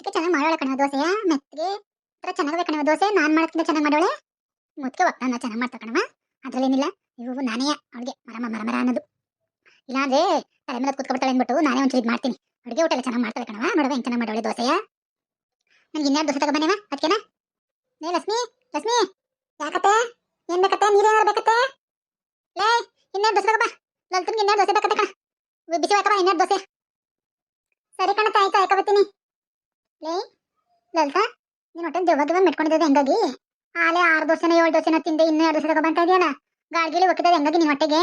ಮೆತ್ತಗೆ ಚೆನ್ನಾಗಿ ಮಾಡೋಳೆ ಕಣವ ದೋಸೆಯ ಮೆತ್ತಗೆ ಒಂಥರ ಚೆನ್ನಾಗಿ ಕಣವ ದೋಸೆ. ನಾನು ಮಾಡೋದಕ್ಕಿಂತ ಚೆನ್ನಾಗಿ ಮಾಡೋಳೆ. ಮುದ್ಕೆ ನಾನು ಚೆನ್ನಾಗಿ ಮಾಡ್ತಾ ಕಣವ ಅದರಲ್ಲೇನಿಲ್ಲ. ಇವು ನಾನೇ ಅವಳಿಗೆ ಮರಮ, ಮರಮರ ಅನ್ನೋದು. ಇಲ್ಲಾಂದ್ರೆ ತಲೆ ಮೇಲೆ ಕೂತ್ಕೊಬಿಡ್ತಾಳೆ ಅಂದ್ಬಿಟ್ಟು ನಾನೇ ಒಂಚೂರು ಇದು ಮಾಡ್ತೀನಿ. ಅಡುಗೆ ಊಟ ಎಲ್ಲ ಚೆನ್ನಾಗಿ ಮಾಡ್ತಾಳೆ ಕಣವ ನೋಡುವ ಹೆಂಗೆ ಚೆನ್ನಾಗಿ ಮಾಡೋಳೆ ದೋಸೆಯ. ನನಗೆ ಇನ್ನೆರಡು ದೋಸೆ ತಗೊಬನ್ನೇವ ಅದಕ್ಕೆನಾ ಏ ಲಕ್ಷ್ಮಿ ಲಕ್ಷ್ಮಿ. ಯಾಕತ್ತೆ? ಏನು ಬೇಕತ್ತೆ? ನೀರೇನಾರು ಬೇಕತ್ತೆ? ಲೇ ಇನ್ನೇನು ದೋಸೆ ತಗೋಬಾ ಲಲ್ತನ್ಗೆ ಇನ್ನೇನು ದೋಸೆ ಬೇಕತ್ತೆ ಕಣ. ಬಿಸಿ ಬೇಕಪ್ಪ ಇನ್ನೇನು ದೋಸೆ. ಸರಿ ಕಣತ್ತೆ, ಆಯ್ತು ಆಯ್ಕೊಬತ್ತೀನಿ ಲೇ, ಲಲಿತಾ, ನೀನು ಹೊಟ್ಟೆ ದೆವ್ವಗೆ ಮೆಟ್ಕೊಂಡಿದ್ದೆ ಹೆಂಗಾಗಿ? ಆಲೆ ಆರು ದೋಸೆನ ಏಳು ದೋಸೆನ ತಿಂದೆ, ಇನ್ನೂ ಎರಡು ದೋಸೆ ತಗೊಬಂತ ಇದೆಯಲ್ಲ? ಗಾಳಿಗಿಳಿ ಒಕ್ಕಿದೆ ಹೆಂಗಾಗಿ ನಿನ್ನ ಹೊಟ್ಟೆಗೆ?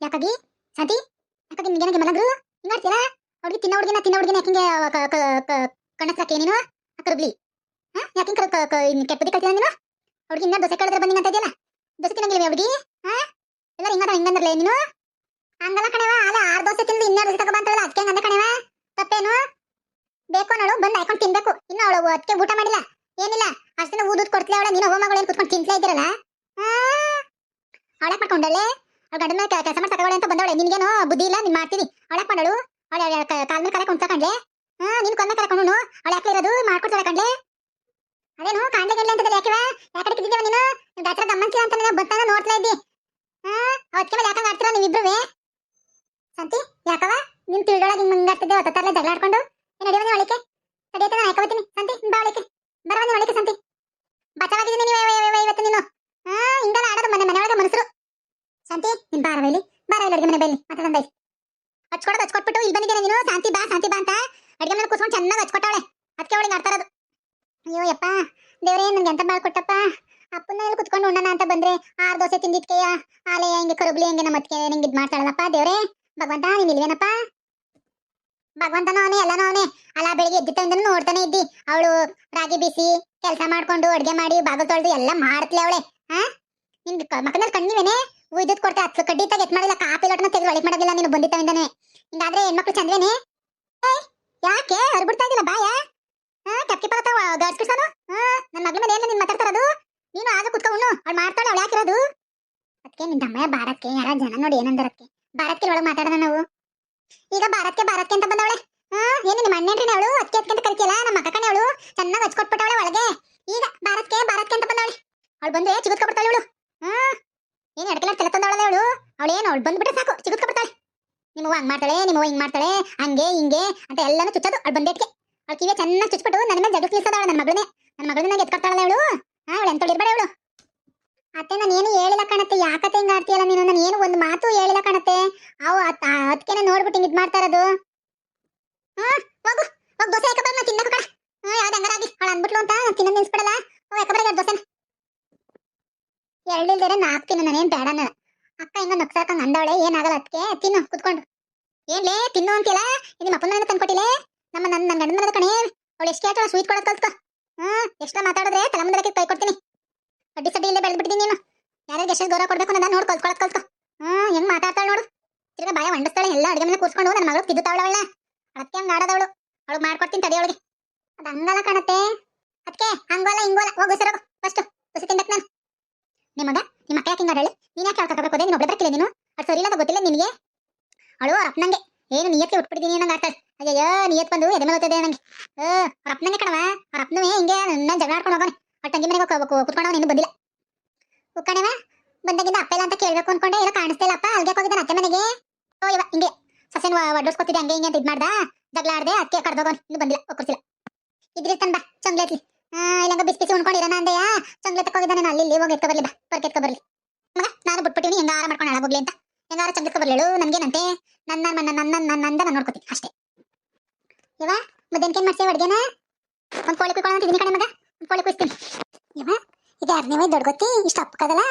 ಯಾಕಾಗಿ? ಶಾಂತಿ, ಯಾಕಾಗಿ ನಿನಗೆ ಮಲಗ್ರು? ಹಿಂಗಾಡ್ತೀರಾ ಅವ್ರಿಗೆ ತಿನ್ನ ಹುಡುಗಿನ ತಿನ್ನ ಹುಡುಗಿನ ಯಾಕಿಂಗೆ ಕಣ್ಣಸ್ರಕ್ಕೆ ನೀನು? ಕರುಬ್ಲಿ. ಹಾ ಯಾಕಿಂಗ್ ಕೆಟ್ಟ ಬುದ್ಧಿ ಕಲ್ತಿಲ್ಲ ನೀನು? ಅವ್ರಿಗೆ ಇನ್ನೂ ದೋಸೆ ಕಳೆದ್ರೆ ಬಂದಿಂಗ ಅಂತ ಇದೆಯಲ್ಲ ದೋಸೆ ತಿನ್ನಂಗಿಲ್ಲ ಅವ್ರಿಗೆ ಹಾ? ಎಲ್ಲ ಹಿಂಗದ ಹಿಂಗಂದ್ರಲ್ಲ ನೀನು? ಹಂಗಲ್ಲ ಕಣವ ಆಲೆ ಆರು ದೋಸೆ ತಿಂದು ಇನ್ನೂ ದೋಸೆ ತಗೊಬಂತಲ್ಲ ಅದಕ್ಕೆ ಹಂಗಂದ ಕಣವ ತಪ್ಪೇನು? ಬೇಕು ನೋಡು ಬಂದು ಹಾಕೊಂಡು ತಿನ್ಬೇಕು. ಇನ್ನು ಅವಳು ಅದಕ್ಕೆ ಊಟ ಮಾಡಿಲ್ಲ. ಏನಿಲ್ಲ ಅಷ್ಟನ್ನ ಊದೂದ್ ಕೊಡ್ತಿಲ್ಲ ಅವಳ. ನೀನು ಹೋಮಗಳೇನು ಮಗಳು ಕುತ್ಕೊಂಡು ತಿನ್ಸ್ಲೇ ಇದ್ದೀರಲ್ಲ? ಅವಳಕ್ ಮಾಡ್ಕೊಂಡಳೆ ಅವ್ಳ ಗಂಡ ಮೇಲೆ ಕೆಲಸ ಮಾಡಿ ತಗೊಳ್ಳೆ ಅಂತ ಬಂದವಳೆ. ನಿನ್ಗೇನು ಬುದ್ಧಿ ಇಲ್ಲ, ನೀನ್ ಮಾಡ್ತೀನಿ. ಅವಳಕ್ ಮಾಡಳು. ಅವಳ ಕಾಲ್ ಮೇಲೆ ಕರೆ ಕುಂತ್ಕೊಂಡ್ಲೆ ಹಾ ನಿನ್ ಕೊನ್ನ ಕರ್ಕೊಂಡು ಅವಳ ಯಾಕೆ ಇರೋದು? ಮಾಡ್ಕೊಡ್ತಾಳೆ ಕಂಡ್ಲೆ ಅದೇನು ಕಾಂಡ್ಲೆ ಗಂಡ್ಲೆ ಅಂತದಲ್ಲ ಯಾಕೆ ಯಾಕಡೆ ಕಿದ್ದಿದ್ದೇವ ನೀನು? ನಿನ್ ಗಾತ್ರ ಗಮನಿಸಿಲ್ಲ ಅಂತ ನಾನು ಬಂತಾನ ನೋಡ್ತಾ ಇದ್ದಿ. ಹಾ ಅವತ್ತಿಗೆ ಮೇಲೆ ಯಾಕಂಗ್ ಆಡ್ತೀರ ನೀವಿಬ್ರು ಸಂತಿ ಯಾಕವ ನಿನ್ ತಿಳ್ದೊಳಗೆ ಹಿಂಗ್ ಹಿಂಗಾಡ್ತಿದ್ದೆ ಹೊತ್ತಲ್ಲ ಜಗಳ ಆಡ್ಕೊಂಡು? ನೀವು ಒಳಿಕೆ ಹಾಕೋತೀನಿ ಸಂತಿ ಸಂತಿ. ಇವತ್ತು ನೀನು. ಮನೆ ನಿನ್ ಮನೆ ಇಲ್ಲಿ ನೀನು? ಶಾಂತಿ ಬಾ ಶಾಂತಿ ಬಾ ಅಂತ. ಮನೆ ಕೂತ್ಕೊಂಡು ಚೆನ್ನಾಗಿ ಅದಕ್ಕೆ ಅಯ್ಯೋ, ಯಪ್ಪ. ದೇವ್ರೇ, ನನ್ಗೆ ಎಂತ ಬಾಳ್ ಕೊಟ್ಟಪ್ಪ. ಅಪ್ಪನ ಕುತ್ಕೊಂಡು ಉಣ್ಣನ ಅಂತ ಬಂದ್ರೆ, ಆರು ದೋಸೆ ತಿಂದಿದ್ಕೆಯ? ಆಲೆ ಹಿಂಗೆ ಕರುಬ್ಲಿ ಹಿಂಗೆ ನಮ್ಮ ಅದಕ್ಕೆ ನಿಂಗೆ ಇದು ಮಾಡ್ತಾಳಲ್ಲಪ್ಪ ದೇವ್ರೆ. ಭಗವಂತ, ನೀನ್ ಇಲ್ವೇನಪ್ಪ? ಭಗವಂತನೂ ಅವನೇ ಎಲ್ಲನೂ ಅವನೇ ಅಲ್ಲ ಬೆಳಿಗ್ಗೆ ಎದ್ದಿದ್ದರಿಂದ ನೋಡ್ತಾನೆ ಇದ್ದಿ. ಅವಳು ರಾಗಿ ಬಿಸಿ ಕೆಲಸ ಮಾಡ್ಕೊಂಡು ಅಡುಗೆ ಮಾಡಿ ಬಾಗಿಲು ತೊಳೆದು ಎಲ್ಲ ಮಾಡ್ತಲೆ ಅವಳೆ. ಹಾ ನಿನ್ ಮಕ್ಕಳಲ್ಲಿ ಕಣ್ಣಿವೇನೆ? ವಿದ್ಯುತ್ ಕೊಡ್ತೆ ಹತ್ತು ಕಡ್ಡಿ ತಗ ಎತ್ ಮಾಡಿಲ್ಲ ಕಾಪಿ ಲೋಟನ ತೆಗೆದು ಒಳಗೆ ಮಾಡೋದಿಲ್ಲ ನೀನು ಬಂದಿತ್ತವಿಂದನೇ ಹಿಂಗಾದ್ರೆ ಹೆಣ್ಮಕ್ಳು ಚಂದ್ವೇನೆ? ಯಾಕೆ? ಹೊರಬಿಡ್ತಾ ಇದ್ದಿಲ್ಲ ಬಾಯ? ಹಾ ಟಕ್ಕಿ ಪಕ್ಕ ಗಾಡ್ಸ್ಕಿಡ್ಸಾನು ಹಾ ನನ್ನ ಮಗಳ ಮೇಲೆ ಏನು ನೀನ್ ಮಾತಾಡ್ತಾರದು ನೀನು ಆಗ ಕುತ್ಕೊಂಡು ಅವ್ಳು ಮಾಡ್ತಾಳೆ, ಅವಳು ಯಾಕಿರೋದು ಅದಕ್ಕೆ ನಿನ್ ತಮ್ಮಯ್ಯ ಭಾರತ್ಗೆ ಯಾರ ಜನ ನೋಡಿ ಏನಂದರಕ್ಕೆ? ಭಾರತ್ಗೆ ಒಳಗೆ ಮಾತಾಡೋಣ ನಾವು. ಈಗ ಭಾರತ್ಗೆ ಭಾರತ್ಗೆ ಅಂತ ಬಂದವಳೆ. ಹಾ ಏನು ನಿಮ್ಮ ಅಣ್ಣೇನ್ರಿ ಅವಳು? ಅಕ್ಕಿ ಅದಕ್ಕೆ ಅಂತ ನಮ್ಮ ಅಕ್ಕ ಕಣೆ ಅವಳು? ಚೆನ್ನಾಗಿ ಹಚ್ಕೊಟ್ಬಿಟ್ಟವಳೆ ಒಳಗೆ. ಈಗ ಭಾರತ್ಗೆ ಭಾರತ್ಗೆ ಅಂತ ಬಂದವಳೆ. ಅವಳು ಬಂದು ಚಿಗುತ್ಕೊಬಿಡ್ತಾಳೆ ಇವಳು. ಹಾ ಏನು ಎಡಕೆಲ್ಲ ತಲೆ ತಂದವಳಲ್ಲ ಅವಳು ಅವಳು ಏನು, ಅವಳು ಬಂದ್ಬಿಟ್ರೆ ಸಾಕು ಚಿಗುತ್ಕೊಬಿಡ್ತಾಳೆ ನಿಮ್ಮವ್ವ ಹಂಗೆ ಮಾಡ್ತಾಳೆ ನಿಮ್ಮವ್ವ ಹಿಂಗ್ ಮಾಡ್ತಾಳೆ, ಹಂಗೆ, ಹಿಂಗೆ ಅಂತ ಎಲ್ಲಾನು ಚುಚ್ಚೋದು ಅವಳು ಬಂದೇಟ್ಗೆ ಅವಳು ಕಿವಿಯ ಚೆನ್ನಾಗಿ ಚುಚ್ಬಿಟ್ಟು ನನ್ನ ಮೇಲೆ ಜಗಳ ನಿಲ್ಸದ ನನ್ನ ಮಗಳನ್ನೇ. ನನ್ನ ಮಗಳನ್ನ ನಂಗೆ ಎತ್ಕೊಡ್ತಾಳಲ್ಲ ಅವಳು ಹಾ ಅವಳು ಎಂತಳಿರ್ಬೇಡ ಅವಳು ಅತ್ತೆ, ನಾನು ಏನು ಹೇಳಿಲ್ಲ ಕಣತ್ತೆ. ಯಾಕತ್ತೆ ಹಿಂಗ ಆಡ್ತೀಯಲ್ಲ ನೀನು? ನಾನು ಏನು ಒಂದು ಮಾತು ಹೇಳಿಲ್ಲ ಕಣತ್ತೆ. ಅವು ಅದಕ್ಕೇನೆ ನೋಡ್ಬಿಟ್ಟು ಹಿಂಗ್ ಇದ್ ಹಾ, ಹೋಗು. ಹೋಗ್ ದೋಸೆ ಯಾಕೆ ನಾ ತಿನ್ನಕ ಕಣ. ಹಾ, ಯಾವ್ದು ಹಂಗಾರಾಗಿ ಅವಳು ಅಂದ್ಬಿಟ್ಲು ಅಂತ. ತಿನ್ನ ನಿಲ್ಸ್ಬಿಡಲ್ಲ ಓ, ಯಾಕೆ ಬರೀ ದೋಸೆನ? ಎರಡಿಲ್ದೇರೆ ನಾಲ್ಕು ತಿನ್ನು ನಾನೇನ್ ಬೇಡ ನಾನು ಅಕ್ಕ ಹಿಂಗ ನಕ್ಸಾಕಂಗ್ ಅಂದವಳೆ. ಏನಾಗಲ್ಲ ಅದಕ್ಕೆ ತಿನ್ನು, ಕುತ್ಕೊಂಡು. ಏನ್ಲೇ ತಿನ್ನು ಅಂತಿಲ್ಲ ನಿಮ್ಮ ಅಪ್ಪನ ಮನೆ ತಂದ್ಕೊಟ್ಟಿಲೆ? ನಮ್ಮ ನನ್ನ ನನ್ನ ಗಂಡನ ಮನೆ ಕಣೆ. ಅವಳು ಎಷ್ಟು ಕೇಳ್ತಾಳ ಸ್ವೀಟ್ ಕೊಡೋದು ಕಲ್ತ್ಕೊ. ಹ್ಞೂ ಎಷ್ಟ ಮಾತಾಡಿದ್ರೆ ತಲೆ ಮುಂದಕ್ಕೆ ಕೈ ಕೊಡ್ತೀನಿ. ಅಡ್ಡಿ ಸಡ್ಡಿ ಇಲ್ಲೇ ಬೆಳೆದ್ಬಿಟ್ಟಿದ್ದೀನಿ ನೀನು. ಯಾರ್ಯಾರಿಗೆ ಎಷ್ಟು ಗೌರವ ಕೊಡ್ಬೇಕು ನಾನು ನೋಡ್ ಕಲ್ತ್ಕೊಳತ್ ಕಲ್ತ್ಕೊ ಹ್ಞೂ ಹೆಂಗೆ ಮಾತಾಡ್ತಾಳೆ ನೋಡು. ತಿರ್ಗಾ ಬಾಯ ಮಂಡಿಸ್ತಾಳೆ, ಎಲ್ಲ ಅಡಿಗೆ ಮನೆ ಕೂರ್ಸ್ಕೊಂಡು ನನ್ನ ಮಗಳು ತಿದ್ದುತ್ತಾವಳ ಅವಳ ಅದಕ್ಕೆ ಹಂಗೆ ಆಡೋದವಳು. ಅವಳು ಮಾಡ್ಕೊಡ್ತೀನಿ ತಡಿ ಅವಳಿಗೆ. ಅದು ಹಂಗಲ್ಲ ಕಾಣತ್ತೆ. ಅದಕ್ಕೆ ಹಂಗೋಲ್ಲ, ಹಿಂಗೋಲ್ಲ. ಹೋಗು ಸರ್ ಫಸ್ಟ್ ಉಸಿ ತಿನ್ಬೇಕು ನಾನು. ನಿಮ್ಮಗ ನಿಮ್ಮ ಅಕ್ಕ ಯಾಕೆ ಹಿಂಗಾಡಳೆ ನೀನು ಯಾಕೆ ಅವ್ಳು ಕರ್ಬೇಕು ಹೋದೆ? ನೀನು ಒಬ್ಬಳೆ ಬರ್ತಿಲ್ಲ ನೀನು? ಅದು ಸರಿ ಇಲ್ಲ ಗೊತ್ತಿಲ್ಲ ನಿನಗೆ? ಅವಳು ಅಪ್ಪನಂಗೆ ಏನು ನಿಯತ್ತಿ ಉಟ್ಬಿಟ್ಟಿದ್ದೀನಿ ನಂಗೆ ಆಡ್ತಾಳೆ. ಅಯ್ಯಯ್ಯೋ, ನಿಯತ್ ಬಂದು ಎದೆ ಮೇಲೆ ಓದ್ತದೆ ನಂಗೆ ಏ ಅವ್ರ ಅಪ್ಪನಂಗೆ ಕಣವ ಅವ್ರ ಅಪ್ಪನೂ ಹಿಂಗೆ ನನ್ನ ಜಗಳ ಆಡ್ಕೊಂಡು ಹೋಗೋನೆ ಕುತ್ಕೊಂಡವ ಇನ್ನೂ ಬಂದಿಲ್ಲ. ಉಕ್ಕಣೆವ ಬಂದಾಗಿಂದ ಅಪ್ಪ ಇಲ್ಲ ಅಂತ ಕೇಳ್ಬೇಕು ಅನ್ಕೊಂಡೆ. ಎಲ್ಲ ಕಾಣಿಸ್ತಾ ಇಲ್ಲಪ್ಪ ಅಲ್ಗೆ ಹೋಗಿದ್ದಾನೆ? ಅತ್ತೆ ಮನೆಗೆ? ಓ, ಇವ ಹಿಂಗೆ. ಸಸೆನ್ ವಡ್ಡಿಸ್ಕೊತಿದ್ದೆ ಹಂಗೆ ಹಿಂಗೆ ಅಂತ ಇದ್ ಮಾಡ್ದ? ಜಗಳ ಆಡ್ದೆ. ಅದಕ್ಕೆ ಕರ್ದೋಗೋನ್ ಇನ್ನು ಬಂದಿಲ್ಲ. ಒಕ್ಕರ್ಸಿಲ್ಲ ಇದ್ರಿ, ತನ್ ಬಾ. ಚೊಂಗ್ಲೇತ್ಲಿ ಆ, ಇಲ್ಲಂಗ ಬಿಸಿ ಬಿಸಿ ಉಣ್ಕೊಂಡಿರೋಣ ಅಂದೆಯ? ಚಂಗ್ಲೆ ತಕ್ಕೋಗಿದ್ದಾನೆ ನಾನು. ಅಲ್ಲಿ ಹೋಗಿ ಎತ್ಕೊ ಬರ್ಲಿ ಬಾ. ಬರ್ಕೆ ಎತ್ಕೊ ಬರ್ಲಿ. ಮಗ, ನಾನು ಬಿಟ್ಬಿಟ್ಟಿನಿ. ಹೆಂಗಾರ ಮಾಡ್ಕೊಂಡು ಹಾಳಾಗೋಗ್ಲಿ ಅಂತ. ಹೆಂಗಾರ ಚಂದ ಎತ್ಕೊ ಬರ್ಲೇಳು ನನ್ಗೇನಂತೆ? ನನ್ನ ನನ್ನ ನನ್ನ ನನ್ನ ನಂದ ನಾನು ನೋಡ್ಕೊತೀನಿ. ಅಷ್ಟೇ. ಇವ, ಮಧ್ಯಾಹ್ನಕ್ಕೆ ಮಾಡ್ಸೇವೆ ಅಡ್ಗೆನ? ಒಂದು ಕೋಳಿ ಕುಯ್ಕೊಳ್ಳೋ ಅಂತ ಇದೀನಿ ಕಣೆ ಮಗ. ಒಂದು ಕೋಳಿ ಕುಯ್ಸ್ತೀನಿ. ಯಾರನೇ ದೊಡ್ಡ ಗೊತ್ತಿ? ಇಷ್ಟು ಅಪ್ಪಕ್ಕದಲ್ಲ?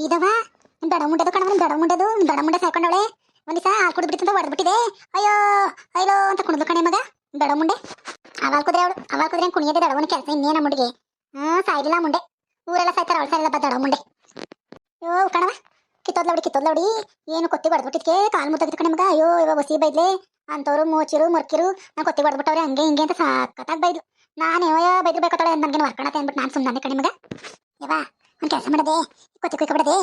ಇದವ ದಡ ಮುಂಡದು ಕಣವ ದಡ ಮುಂಡದು ದಡ ಮುಂಡೆ ಸಾಕೊಂಡವಳೆ ಒಂದ್ ದಿವಸ ಹಾಲು ಹೊಡೆದ್ಬಿಟ್ಟಿದೆ. ಅಯ್ಯೋ ಅಯ್ಯೋ ಅಂತ ಕುಣಿದ್ಲು ಕಣೆ ಮಗ ದಡ ಮುಂಡೆ. ಅವಾಗ ಕುದ್ರೆ ಅವಳು ಅವಾಗ ಕುದ್ರೆ ಕುಣಿಯದೆ ದಡವನ ಕೆಲಸ ಇನ್ನೇನ ಮುಂಡಿಗೆ ಹ್ಞೂ ಸಾಯ್ಲಿಲ್ಲ ಮುಂಡೆ. ಊರೆಲ್ಲ ಸಾಯ್ತಾರ ಅವಳು ಸಾಯಿಲ್ಲ ದಡ ಮುಂಡೆ. ಅಯ್ಯೋ ಕಣವ ಕಿತ್ತೋದ್ಲವಡಿ ಕಿತ್ತೋದ್ಲವಡಿ ಏನು ಕೊತ್ತಿ ಹೊಡೆದ್ಬಿಟ್ಟಿದ್ಕೆ? ಕಾಲು ಮುದ್ದಾಗಿತ್ತು ಕಣೆ ಮಗ. ಅಯ್ಯೋ, ಇವ ಒಸಿ ಬೈದ್ಲೆ. ಅಂತವ್ರು ಮೋಚಿರು, ಮರ್ಕಿರು, ನಾನು ಕೊತ್ತಿ ಹೊಡೆದ್ಬಿಟ್ಟವ್ರೆ, ಹಂಗೆ ಹಿಂಗೆ ಅಂತ ಸಾಕತ್ತಾಗಿ ಬೈದ್ಲು. ನಾನು ಯಾವ ಬೈದ್ರು ಬೇಕಾತಾಳೆ ನನಗೆ ವರ್ಕಣತೆ ಅಂದ್ಬಿಟ್ಟು ನಾನು ಸುಮ್ಮನೆ ಕಣೆ ಮಗ. ಯವಾ ಒಂದು ಕೆಲಸ ಮಾಡದೆ ಕೊತ್ತಿ ಕುಯ್ಕೊಬಿಡದೆ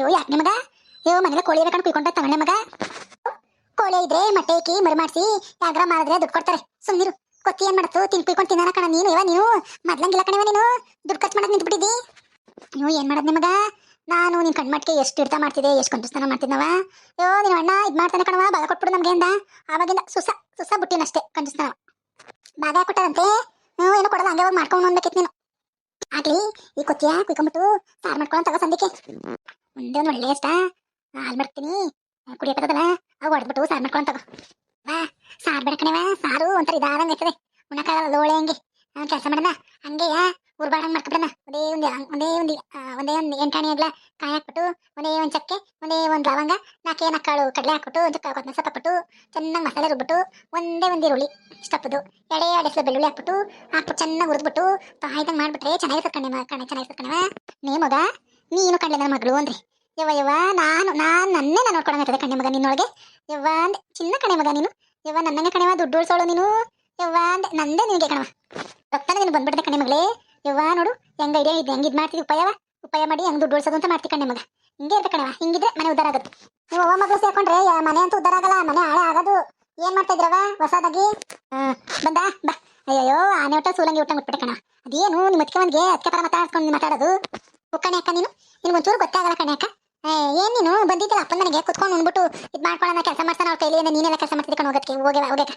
ಇವು ಯಾಕೆ ನಿಮಗ ಇವು ಮನೇಲಿ ಕೋಳಿ ಬೇಕಂಡು ಕುಯ್ಕೊಂಡ ತಗೊಂಡೆ ಮಗ. ಕೋಳಿ ಇದ್ರೆ ಮೊಟ್ಟೆ ಇಕ್ಕಿ, ಮರಿ ಮಾಡಿಸಿ ಯಾಗ್ರ ಮಾಡಿದ್ರೆ ದುಡ್ಡು ಕೊಡ್ತಾರೆ. ಸುಮ್ನಿರು ಕೊತ್ತಿ ಏನು ಮಾಡ್ತು? ತಿನ್ ಕುಯ್ಕೊಂಡು ತಿನ್ನ ಕಣ ನೀನು. ಇವ ನೀವು? ಮೊದ್ಲಂಗಿಲ್ಲ ಕಣವ ನೀನು. ದುಡ್ಡು ಖರ್ಚು ಮಾಡೋದು ನಿಂತ್ಬಿಟ್ಟಿದ್ದಿ. ನೀವು ಏನು ಮಾಡೋದು ನಿಮಗ ನಾನು ನಿನ್ನ ಕಣ್ಮಟ್ಟಿಗೆ ಎಷ್ಟು ಇರ್ತಾ ಮಾಡ್ತಿದ್ದೆ, ಎಷ್ಟು ಕಂಜುಸ್ತನ ಮಾಡ್ತಿದ್ನವ ಯೋ ನಿನ್ನ ಅಣ್ಣ ಇದ್ ಮಾಡ್ತಾನೆ ಕಣವ ಬಾಗ ಕೊಟ್ಬಿಡು ನಮ್ಗೆ ಅಂದ. ಆವಾಗಿಂದ ಸುಸ ಸುಸ ಬುಟ್ಟಿನಷ್ಟೇ ಕಂಜುಸ್ತನ ಭಾಗ ಕೊಟ್ಟರಂತೆ? ಹ್ಞೂ, ಏನೋ ಕೊಡಲ್ಲ, ಹಂಗೆ ಹೋಗಿ ಮಾಡ್ಕೊಂಡು ಅನ್ಬೇಕಿತ್ತು ನೀನು. ಆಗ್ಲಿ, ಈ ಕೊತ್ತಿಯ ಕುಯ್ಕೊಂಬಿಟ್ಟು ಸಾರು ಮಾಡ್ಕೊಂಡು ತಗೋ ಸಂದಿಕ್ಕೆ ಒಂದೇ ಒಂದು ಒಳ್ಳೆ ಇಷ್ಟ ಹಾಲು ಮಾಡ್ತೀನಿ ಕುಡಿಯಕ್ಕದಲ್ಲ ಅವು ಹೊಡೆದ್ಬಿಟ್ಟು ಸಾರು ಮಾಡ್ಕೊಂಡು ತಗೋ. ವಾ ಸಾರು ಬೇಡ ಕಣವ, ಸಾರು ಒಂಥರ ಇದಾದಂಗೆ ಇರ್ತದೆ ಉಣ್ಣಕ್ಕಾಗಲ್ಲ ಲೋಳೆ ಹಂಗೆ. ಕೆಲಸ ಮಾಡೋಣ ಹಂಗೆ ಉರ್ಬಾಡಂಗ್ ಮಾಡ್ಕೊಬಿಡಣ. ಒಂದೇ ಒಂದು ಒಂದೇ ಒಂದು ಒಂದೇ ಒಂದು ಎಂಟಾಣಿ ಅಗ್ಲ ಕಾಯಿ ಹಾಕ್ಬಿಟ್ಟು, ಒಂದೇ ಒಂದು ಚಕ್ಕೆ, ಒಂದೇ ಒಂದು ಲವಂಗ, ನಾಲ್ಕೇ ನಕ್ಕಾಳು ಕಡಲೆ ಹಾಕ್ಬಿಟ್ಟು, ಒಂದು ಕೊತ್ತಂಬರಿ ಸೊಪ್ಪು ಹಾಕ್ಬಿಟ್ಟು, ಚೆನ್ನಾಗಿ ಮಸಾಲೆ ರುಬ್ಬಿಟ್ಟು, ಒಂದೇ ಒಂದು ಈರುಳ್ಳಿ ಇಷ್ಟಪ್ಪದು ಎಡೆ ಎಡೆಸ್ಲ ಬೆಳ್ಳುಳ್ಳಿ ಹಾಕ್ಬಿಟ್ಟು ಹಾಕ್ಬಿಟ್ಟು ಚೆನ್ನಾಗಿ ಹುರಿದ್ಬಿಟ್ಟು ತಾಯ್ದಂಗೆ ಮಾಡ್ಬಿಟ್ರೆ ಚೆನ್ನಾಗಿರ್ತದೆ ಕಣೆ ಕಣೆ ಚೆನ್ನಾಗಿರ್ತದೆ ಕಣವ. ನೀ ಮಗ, ನೀನು ಕಡಲೆ ನನ್ನ ಮಗಳು ಅಂದ್ರಿ. ಯವ್ವ ಯವ್ವ, ನಾನು ನಾನು ನನ್ನೇ ನಾನು ನೋಡ್ಕೊಳಂಗತ್ತದೆ ಕಣ್ಣೆ ಮಗ ನಿನ್ನೊಳಗೆ. ಯವ್ವ, ಅಂದೆ ಚಿನ್ನ ಕಣೆ ಮಗ ನೀನು. ಯವ್ವ, ನನ್ನಂಗೆ ಕಣವ ದುಡ್ಡು ಉಳ್ಸೋಳು ನೀನು. ಯವ್ವ, ಅಂದೆ ನಂದೇ ನಿನಗೆ ಕಣವ. ರೊಕ್ಕನ ನೀನು ಬಂದ್ಬಿಡ್ದೆ ಕಣೆ ಮಗಳೇ. ಯವ್ವ, ನೋಡು, ಹೆಂಗ ಐಡಿಯಾ ಇದೆ, ಹೆಂಗ್ ಇದ್ ಮಾಡ್ತಿದ್ವಿ ಉಪಾಯವ ಉಪಾಯ ಮಾಡಿ ಹೆಂಗ್ ದುಡ್ಡು ಉಳಿಸೋದು ಅಂತ ಮಾಡ್ತಿ ಕಣೆ ಮಗ. ಹಿಂಗೆ ಇರ್ಬೇಕಣವ ಕಣವ ಹಿಂಗಿದ್ರೆ ಮನೆ ಉದ್ದಾರ ಆಗುತ್ತೆ. ನೀವು ಅವ ಮಗಳು ಸೇರ್ಕೊಂಡ್ರೆ ಮನೆ ಅಂತೂ ಉದ್ದಾರ ಆಗಲ್ಲ, ಮನೆ ಹಾಳೆ ಆಗೋದು. ಏನ್ ಮಾಡ್ತಾ ಇದ್ರವ ಹೊಸದಾಗಿ? ಬಂದ, ಬಾ. ಅಯ್ಯೋ ಆನೆ ಊಟ ಸೂಲಂಗಿ ಊಟ ಮುಟ್ಬಿಟ್ಟೆ ಕಣ ಅದೇನು, ನಿಮ್ಮ ಅದಕ್ಕೆ ಒಂದ್ಗೆ ಅದಕ್ಕೆ ಪರ ಮಾತಾಡ್ಕೊಂಡು ಮಾತಾಡೋದು? ಕಣೆ ಅಕ್ಕ, ನೀನು? ನಿನ್ಗೆ ಒಂಚೂರು ಗೊತ್ತಾಗಲ್ಲ ಕಣೆ ಅಕ್ಕ. ಏನ್ ನೀನು? ಬಂದಿದ್ದಲ್ಲ ಅಪ್ಪ ನನಗೆ ಕುತ್ಕೊಂಡು ಉಣ್ಬಿಟ್ಟು ಇದ್ ಮಾಡ್ಕೊಳ್ಳೋಣ ಕೆಲಸ ಮಾಡ್ತಾನೆ ಅವ್ರ ಕೈಲಿ ನೀನೆಲ್ಲ ಕೆಲಸ ಮಾಡ್ತಿದ್ದೆ ಕಣ ಹೋಗಕ್ಕೆ ಹೋಗಿ ಹೋಗಕ್ಕೆ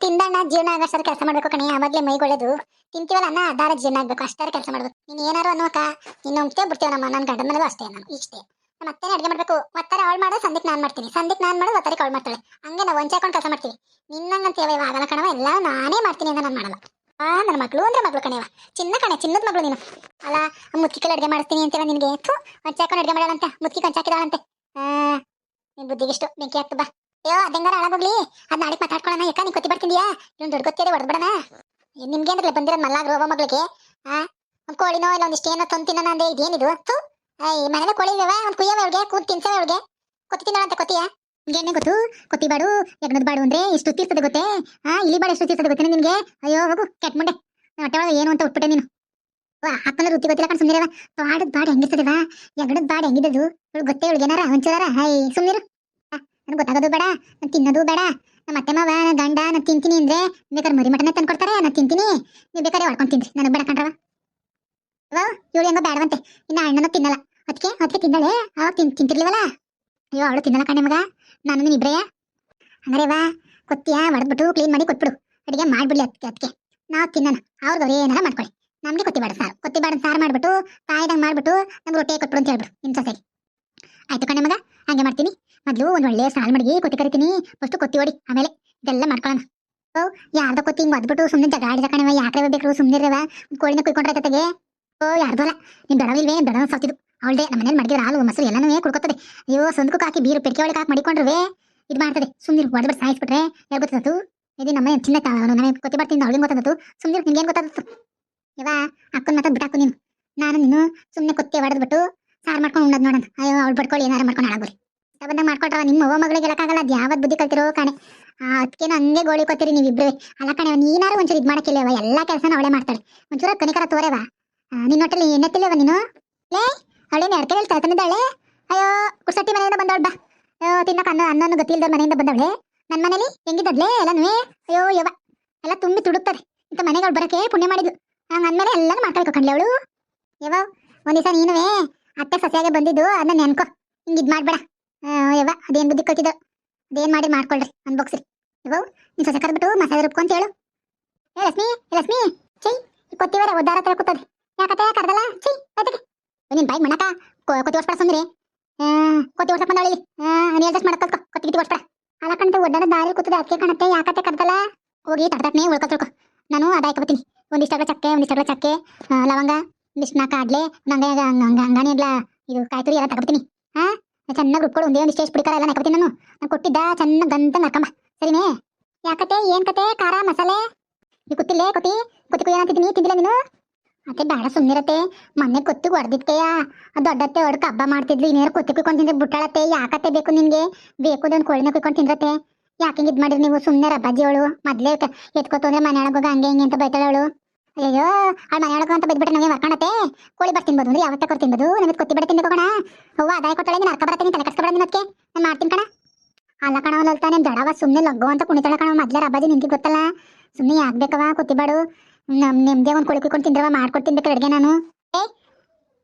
ತಿಂದಣ್ಣ, ಜೀವನ ಆಗಷ್ಟರ ಕೆಲಸ ಮಾಡ್ಬೇಕು ಕಣೆ. ಅವಾಗ್ಲೇ ಮೈಗೊಳ್ಳೋದು. ತಿಂತೀವಲ್ಲ ಅನ್ನ ಅದಾರ ಜೀವನ ಆಗ್ಬೇಕು ಅಷ್ಟಾರ ಕೆಲಸ ಮಾಡ್ಬೇಕು. ನೀನ್ ಏನಾರು ಅನ್ನೋಕ ನೀನು ನಂಬ್ತೇ ಬಿಡ್ತೀವ ನಮ್ಮ ನನ್ನ ಗಂಡನ ಮನೆಗೂ ಅಷ್ಟೇ ನಾನು, ಇಷ್ಟೇ. ನಮ್ಮ ಅತ್ತೆ ಅಡುಗೆ ಮಾಡ್ಬೇಕು. ಒತ್ತಾರೆ ಅವಳು ಮಾಡೋ ಸಂದಿಕ್ ನಾನ್ ಮಾಡ್ತೀನಿ. ಸಂದಿಕ್ ನಾನ್ ಮಾಡೋದು ಒತ್ತಾರೆ ಅವಳು ಮಾಡ್ತಾಳೆ. ಹಂಗೆ ನಾವು ಕೆಲಸ ಮಾಡ್ತೀವಿ. ನಿನ್ನಂಗಂತ ಯಾವ ಆಗಲ್ಲ ಕಣವ ಎಲ್ಲ ನಾನೇ ಮಾಡ್ತೀನಿ ಅಂತ ನಾನು ಮಾಡಲ್ಲ. ಆ, ನನ್ನ ಮಗಳು ಅಂದ್ರೆ ಮಗಳು ಕಣವ ಚಿನ್ನ ಕಣೆ, ಚಿನ್ನದ ಮಗಳು ನೀನು. ಅಲ್ಲ ಮುತ್ಕಿ ಅಡುಗೆ ಮಾಡಿಸ್ತೀನಿ ಅಂತೀವ ನಿನಗೆ. ಥು ಅಡುಗೆ ಮಾಡೋಣ ಅಂತ ಮುತ್ಕಿ ಆ, ನಿನ್ ಬುದ್ಧಿಗಿಷ್ಟು ಬೆಂಕಿ ಹಾಕ್ತು, ಬಾ. ಅಯ್ಯೋ ಅದಂಗಾರ ಹಾಳಾಗೋಗ್ಲಿ ಅದ್ ನಾಳೆ ಮಾತಾಡ್ಕೊಳ್ಳೋಣ ಯಾಕ ನೀ ಕೊತ್ತಿ ಬರ್ತಿದ್ಯಾ? ಇವ್ನು ದೊಡ್ಡ ಗೊತ್ತಿದೆ ಹೊಡೆದ್ಬಿಡಣ ನಿಮ್ಗೆ ಅಂದ್ರೆ ಬಂದಿರೋದು ಮಲ್ಲಾಗ ರೋಗ ಮಗ್ಳಿಗೆ? ಆ? ಒಂದ್ ಕೋಳಿನೋ ಇಲ್ಲ ಒಂದಿಷ್ಟು ಏನೋ ತಂತಿನ ತಿನ್ನೋಣ ಅಂದ್ರೆ ಇದೇನಿದು? ತು ಈ ಮನೇಲೆ ಕೋಳಿ ಇಲ್ಲವ ಒಂದ್ ಕುಯ್ಯವ ಅವ್ಳಿಗೆ ಕೂತ್ ತಿನ್ಸವ ಅವ್ಳಿಗೆ. ಕೊತ್ತಿ ತಿನ್ನೋಣಂತೆ ಕೊತ್ತಿಯಾ? ನಿಮ್ಗೆ ಗೊತ್ತು? ಕೊತ್ತಿ ಬಾಡು ಯಜ್ಞದ ಬಾಡು ಅಂದ್ರೆ ಇಷ್ಟು ಉತ್ತಿರ್ತದೆ ಗೊತ್ತೇ? ಆ, ಇಲ್ಲಿ ಬಾಡು ಎಷ್ಟು ಉತ್ತಿರ್ತದೆ ಗೊತ್ತೇನೆ ನಿನ್ಗೆ ಅಯ್ಯೋ, ಹೋಗು ಕೆಟ್ಟ ಮುಂಡೆ. ಹೊಟ್ಟೆ ಒಳಗೆ ಏನು ಅಂತ ಉಟ್ಬಿಟ್ಟೆ ನೀನು. ಅಪ್ಪನ ವೃತ್ತಿ ಗೊತ್ತಿಲ್ಲ ಕಣ್ ಸುಮ್ಮನಿರವ ಬಾಡದ್ ಬಾಡ್ ಹೆಂಗಿರ್ತದೆ ಯಗಡದ್ ಬಾಡ್ ಹೆಂಗಿದ್ದದು? ಇವಳು ಗೊತ್ತೇ, ಇವಳಿಗೆ ಏನಾರ ಒಂಚೂರ ಹೈ ಸುಮ್ಮನಿರು ನನ್ಗೆ ಗೊತ್ತಾಗೋದು ಬೇಡ, ನಾನು ತಿನ್ನೋದು ಬೇಡ. ನಮ್ಮ ಅತ್ತೆ ಮಾವ, ನನ್ನ ಗಂಡ, ನಾನು ತಿಂತೀನಿ ಅಂದ್ರೆ ಬೇಕಾದ್ರೆ ಮರಿ ಮಟನೇ ತಂದು ಕೊಡ್ತಾರೆ, ನಾನು ತಿಂತೀನಿ. ನೀವು ಬೇಕಾದ್ರೆ ಹೊಡ್ಕೊಂಡು ತಿನ್ರಿ, ನನಗೆ ಬೇಡ ಕಣ್ರವ ವಾ ಇವಳು ಹೆಂಗೋ ಬೇಡವಂತೆ ಇನ್ನು ಅಣ್ಣನ ತಿನ್ನಲ್ಲ. ಅದಕ್ಕೆ ಅದಕ್ಕೆ ತಿಂದಾಳೆ, ಅವಾಗ ತಿನ್, ತಿಂತಿರ್ಲಿವಲ್ಲ? ಅಯ್ಯೋ, ಅವಳು ತಿನ್ನಲ್ಲ ಕಣೆ ಮಗ. ನಾನು ನೀನು ಇಬ್ಬರೇ ಹಂಗಾರೆ ವಾ ಕೊತ್ತಿಯ ಹೊಡೆದ್ಬಿಟ್ಟು ಕ್ಲೀನ್ ಮಾಡಿ ಕೊಟ್ಬಿಡು. ಅಡಿಗೆ ಮಾಡ್ಬಿಡ್ಲಿ ಅದಕ್ಕೆ ಅದಕ್ಕೆ ನಾವು ತಿನ್ನೋಣ. ಅವ್ರಿಗೆ ಅವ್ರು ಏನಾರ ಮಾಡ್ಕೊಳ್ಳಿ. ನಮಗೆ ಕೊತ್ತಿ ಬೇಡ ಸಾರು. ಕೊತ್ತಿ ಬೇಡ ಸಾರು ಮಾಡ್ಬಿಟ್ಟು ಕಾಯ್ದಂಗೆ ಮಾಡ್ಬಿಟ್ಟು, ನಮ್ಗೆ ರೊಟ್ಟಿ ಕೊಟ್ಬಿಡು ಅಂತ ಹೇಳ್ಬಿಡು. ನಿಮ್ಮ ಸೊಸೆಗೆ. ಆಯ್ತು ಕಣೆ ಮಗ, ಹಂಗೆ ಮಾಡ್ತೀನಿ. ಮೊದಲು ಒಂದು ಒಳ್ಳೆಯ ಸ್ನಾನ ಮಾಡಿ ಕೊತ್ತಿ ಕರಿತೀನಿ. ಫಸ್ಟ್ ಕೊತ್ತಿ ಹೊಡಿ, ಆಮೇಲೆ ಇದೆಲ್ಲ ಮಾಡ್ಕೊಳ್ಳೋಣ ಓ, ಯಾರ್ದೋ ಕೊತ್ತಿ ಹಿಂಗೆ ಒದ್ಬಿಟ್ಟು ಸುಮ್ಮನೆ ಜಗ ಆಡಿದ ಕಣವ ಯಾಕ್ರೆ ಬೇಕು ಸುಮ್ಮನೆ ಇರವ ಕೋಳಿನ ಕುಯ್ಕೊಂಡ್ರೆ ಜೊತೆಗೆ ಓ, ಯಾರ್ದು ಅಲ್ಲ. ನಿಮ್ ದಡವಿಲ್ವೇ ದಡ ಸಾಕ್ತಿದ್ದು ಅವಳದೇ ನಮ್ಮ ಮನೇಲಿ ಮಡಿಗೆ ಹಾಲು, ಮೊಸರು ಎಲ್ಲನೂ ಕುಡ್ಕೊತದೆ. ಅಯ್ಯೋ, ಸಂದಕ್ಕೂ ಹಾಕಿ ಬೀರು ಪೆಟ್ಟಿಗೆ ಒಳಗೆ ಹಾಕಿ ಮಡಿಕೊಂಡ್ರೆ ಇದು ಮಾಡ್ತದೆ. ಸುಮ್ಮನೆ ಒಡ್ಬಿಟ್ಟು ಸಾಯಿಸ್ಬಿಟ್ರೆ. ಯಾರು ಗೊತ್ತದ್ದು ಇದು ನಮ್ಮ ಚಿನ್ನ ಅವನು, ನನಗೆ ಕೊತ್ತಿ ಬರ್ತೀನಿ ಅವಳಿಗೆ ಗೊತ್ತದ್ದು ಸುಮ್ಮನೆ ನಿಮ್ಗೆ ಏನು ಗೊತ್ತಾದತ್ತು ಇವ ಅಕ್ಕನ ಮಾತಾಡ್ ಬಿಟ್ಟಾಕು ನೀನು. ನಾನು ನೀನು ಸುಮ್ಮನೆ ಕೊತ್ತಿ ಹೊಡೆದ್ಬಿಟ್ಟು ಸಾರು ಮಾಡ್ಕೊಂಡು ಉಣ್ಣದ್ ನೋಡೋಣ. ಅಯ್ಯೋ, ಅವ್ಳು ಬಡ್ಕೊಳ್ಳಿ ಏನಾರು ಮಾಡ್ಕೊಂಡು ಹಾಳಾಗೋರಿ ಬಂದಾಗ ಮಾಡ್ಕೊಟ್ರ ನಿಮ್ಮ ಅವ್ವ ಮಗಳಿಗೆ ಹೇಳಕ್ಕಾಗಲ್ಲ ಅದು ಯಾವತ್ತು ಬುದ್ಧಿ ಕಲ್ತಿರೋ ಕಾಣೆ. ಅದಕ್ಕೇನು ಹಂಗೆ ಗೋಳಿ ಕೊತ್ತೀರಿ ನೀವಿಬ್ರು. ಅಲ್ಲ ಕಣೆ ನೀನಾರು ಒಂಚೂರು ಇದು ಮಾಡಕ್ಕಿಲ್ಲವ ಎಲ್ಲ ಕೆಲಸನ ಅವಳೆ ಮಾಡ್ತಾಳೆ. ಒಂಚೂರ ಕನಿಕರ ತೋರೆವ. ನಿನ್ನ ಹೊಟ್ಟೆಲಿ ಎಣ್ಣೆತ್ತಿಲ್ಲವ ನೀನು? ಲೇ, ಅವಳೇನು ಎರಡು ಕೈಯಲ್ಲಿ ತಳ್ಕೊಂಡಿದ್ದಾಳೆ ಅಯ್ಯೋ ಕುರ್ಸಟ್ಟಿ ಮನೆಯಿಂದ ಬಂದವಳು ಬಾ. ಅಯ್ಯೋ, ತಿನ್ನಕ ಅನ್ನ ಅನ್ನೋನು ಗೊತ್ತಿಲ್ಲದ ಮನೆಯಿಂದ ಬಂದವಳೆ. ನನ್ನ ಮನೇಲಿ ಹೆಂಗಿದ್ದದ್ಲೇ ಎಲ್ಲನೂ ಅಯ್ಯೋ ಯವ ಎಲ್ಲ ತುಂಬಿ ತುಡುಕ್ತದೆ. ಇಂಥ ಮನೆಗಳು ಬರಕ್ಕೆ ಪುಣ್ಯ ಮಾಡಿದ್ಲು. ಹಂಗೆ ಅಂದ್ಮೇಲೆ ಎಲ್ಲನೂ ಮಾಡ್ಕೊಳ್ಬೇಕು ಕಣ್ಲೆ ಅವಳು. ಯವ ಒಂದ್ ನೀನುವೇ ಅತ್ತೆ ಸಸಿಯಾಗೆ ಬಂದಿದ್ದು ಅದನ್ನ ನೆನ್ಕೊ. ಹಿಂಗೆ ಇದು ಮಾಡ್ಬೇಡ. ಯವ್ವ, ಅದೇನ್ ಬುದ್ಧಿ ಕಲ್ತಿದ್ದು ಅದೇನ್ ಮಾಡಿ ಮಾಡ್ಕೊಳ್ರಿ ಅನ್ಬೋಕ್ಸ್ರಿ ಯವ್ವ, ನೀನು ಸೊಸೆ ಕರ್ಬಿಟ್ಟು ಮಸಾಲೆ ರುಬ್ಕೊಂತ ಹೇಳು. ಏ ಲಕ್ಷ್ಮಿ ರಶ್ಮಿ ಚೈ ಕೊತ್ತಿವರ ಒದ್ದಾರ ಹತ್ರ ಕೂತದೆ. ಯಾಕತ್ತೆ ಕರ್ದಲ್ಲ? ಚೈ ಅದಕ್ಕೆ ನಿನ್ ಬಾಯಿ ಮಣಕ ಕೊತ್ತಿ ಓಡಿಸ್ಬೇಡ ಸುಂದ್ರಿ ಕೊತ್ತಿ ಓಡ್ಸಕ್ ಬಂದವಳಿ ನೀ ಅಡ್ಜಸ್ಟ್ ಮಾಡಕ್ ಕಲ್ತ್ಕೊ ಕೊತ್ತಿ ಗಿತ್ತಿ ಓಡಿಸ್ಬೇಡ ಅಲ್ಲ ಕಣತೆ ಒದ್ದಾರ ದಾರಿ ಕೂತದೆ, ಅದಕ್ಕೆ ಕಾಣತ್ತೆ, ಯಾಕತ್ತೆ ಕರ್ದಲ್ಲ? ಹೋಗಿ ತಡ್ತಟ್ನೇ ಉಳ್ಕೊತಿಳ್ಕೊ ನಾನು ಅದಾಯ್ಕೊಬತ್ತೀನಿ ಒಂದಿಷ್ಟಗಳ ಚಕ್ಕೆ ಒಂದಿಷ್ಟಗಳ ಚಕ್ಕೆ ಲವಂಗ ಒಂದಿಷ್ಟು ನಾಲ್ಕು ಆಗ್ಲೆ ನಂಗೆ ಅಂಗಾಣಿ ಇಲ್ಲ ಇದು ಕಾಯ್ತುರಿ ಎಲ್ಲ ತಗೊಳ್ತೀನಿ ಹಾ ಚೆನ್ನಾಗಿ ರುಬ್ಕೊಂಡು, ಒಂದೇ ಒಂದು ಸ್ಟೇಜ್ ಬಿಡ್ಕಾರ ಎಲ್ಲ ನಾಕೊತೀನಿ ನಾನು. ನಾನು ಕೊಟ್ಟಿದ್ದ ಚೆನ್ನಾಗಿ ಗಂತ ನಕ್ಕಮ್ಮ ಸರಿನೇ? ಯಾಕತೆ ಏನ್ ಕತೆ? ಖಾರ, ಮಸಾಲೆ? ನೀವು ಗೊತ್ತಿಲ್ಲೇ ಕೊತಿ? ಕೊತ್ತಿ ಕುಯ್ಯಂತಿದ್ದೀನಿ ತಿಂದಿಲ್ಲ ನೀನು? ಮತ್ತೆ ಬೇಡ ಸುಮ್ಮನಿರತ್ತೆ ಮೊನ್ನೆ ಕೊತ್ತಿಗೆ ಹೊಡೆದಿತ್ತೆಯ ದೊಡ್ಡತ್ತೆ ಹೊಡ್ಕ ಹಬ್ಬ ಮಾಡ್ತಿದ್ಲು ಇನ್ನೇರು ಕೊತ್ತಿ ಕುಯ್ಕೊಂಡು ತಿಂದ್ರೆ ಬುಟ್ಟಾಳತ್ತೆ ಯಾಕತ್ತೆ ಬೇಕು ನಿನ್ಗೆ? ಬೇಕು ಒಂದು ಕೋಳಿನ ಕುಯ್ಕೊಂಡು ತಿಂದ್ರತ್ತೆ ಯಾಕೆ ಹಿಂಗೆ ಇದು ಮಾಡಿರಿ ನೀವು ಸುಮ್ಮನೆ ರಬ್ಬಾಜಿ ಅವಳು? ಮೊದಲೇ ಎತ್ಕೋತು ಅಂದ್ರೆ ಮನೆ ಒಳಗೆ ಹೋಗ ಹಂಗೆ ಹಿಂಗೆ ಅಂತ ಬೈತಾಳೆ ಅವಳು. ಅಯ್ಯೋ ಆ ಮನೆ ಒಳಗೆ ಅಂತ ಬಿದ್ಬಿಟ್ರೆ ನಮಗೆ ಮರ್ಕಣತ್ತೆ ಕೋಳಿ ಬರ್ ತಿನ್ಬೋದು ಅಂದ್ರೆ ಯಾವತ್ತ ಕೊಡ್ ತಿನ್ಬೋದು? ನಮಗೆ ಕೊತ್ತಿ ಬಿಡ ತಿನ್ಬೇಕು ಕಣ ಅವ್ವ ಅದಾಯ ಕೊಟ್ಟಳೆ ನೀನು ಅರ್ಕ ಬರತ್ತೆ ನೀನು ತಲೆ ಕಟ್ಸ್ಕೊಬೇಡ ನಿನ್ನಕ್ಕೆ ನಾನು ಮಾಡ್ತೀನಿ ಕಣ. ಅಲ್ಲ ಕಣ ಲಲಿತಾ ನಿನ್ ದಡವ ಸುಮ್ಮನೆ ಲಗ್ಗು ಅಂತ ಕುಣಿತಾಳ ಕಣ, ಮೊದ್ಲೇ ರಬ್ಬಾಜಿ ನಿನ್ಗೆ ಗೊತ್ತಲ್ಲ? ಸುಮ್ಮನೆ ಆಗ್ಬೇಕವ ಕೊತ್ತಿಬಾಡು ನಮ್ ನಿಮ್ದೇ ಒಂದು ಕೋಳಿ ಕುಯ್ಕೊಂಡು ತಿಂದ್ರವ ಮಾಡ್ಕೊಡ್ತೀನಿ ತಿನ್ಬೇಕು ಅಡುಗೆ ನಾನು. ಏ,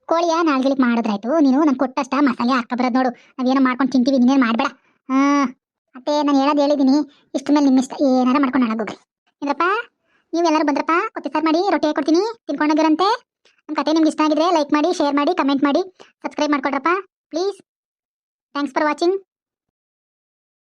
ಕೋಳಿಯ ನಾಲ್ಗಿಲಿಕ್ ಮಾಡಿದ್ರಾಯ್ತು. ನೀನು ನಂಗೆ ಕೊಟ್ಟಷ್ಟ ಮಸಾಲೆ ಹಾಕಬರೋದು ನೋಡು. ನಾವೇನೋ ಮಾಡ್ಕೊಂಡು ತಿಂತೀವಿ, ನೀನೇನು ಮಾಡಬೇಡ. ಹಾಂ, ಅತ್ತೆ, ನಾನು ಹೇಳೋದು ಹೇಳಿದ್ದೀನಿ ಇಷ್ಟ ಮೇಲೆ ನಿಮ್ಮ ಇಷ್ಟ ಏನಾರ ಮಾಡ್ಕೊಂಡು ಹಾಳಾಗೋಗ್ರಿ ಇಂದ್ರಪ್ಪ ನೀವೆಲ್ಲರೂ ಬಂದ್ರಪ್ಪ ಕೊತ್ತಿ ಸಾರು ಮಾಡಿ, ರೊಟ್ಟಿ ಕೊಡ್ತೀನಿ ತಿನ್ಕೊಂಡೋಗಿರಂತೆ ನಮ್ಮ ಕತೆ ನಿಮ್ಗೆ ಇಷ್ಟ ಆಗಿದ್ರೆ ಲೈಕ್ ಮಾಡಿ ಶೇರ್ ಮಾಡಿ ಕಮೆಂಟ್ ಮಾಡಿ ಸಬ್ಸ್ಕ್ರೈಬ್ ಮಾಡ್ಕೊಡ್ರಪ್ಪ ಪ್ಲೀಸ್ ಥ್ಯಾಂಕ್ಸ್ ಫಾರ್ ವಾಚಿಂಗ್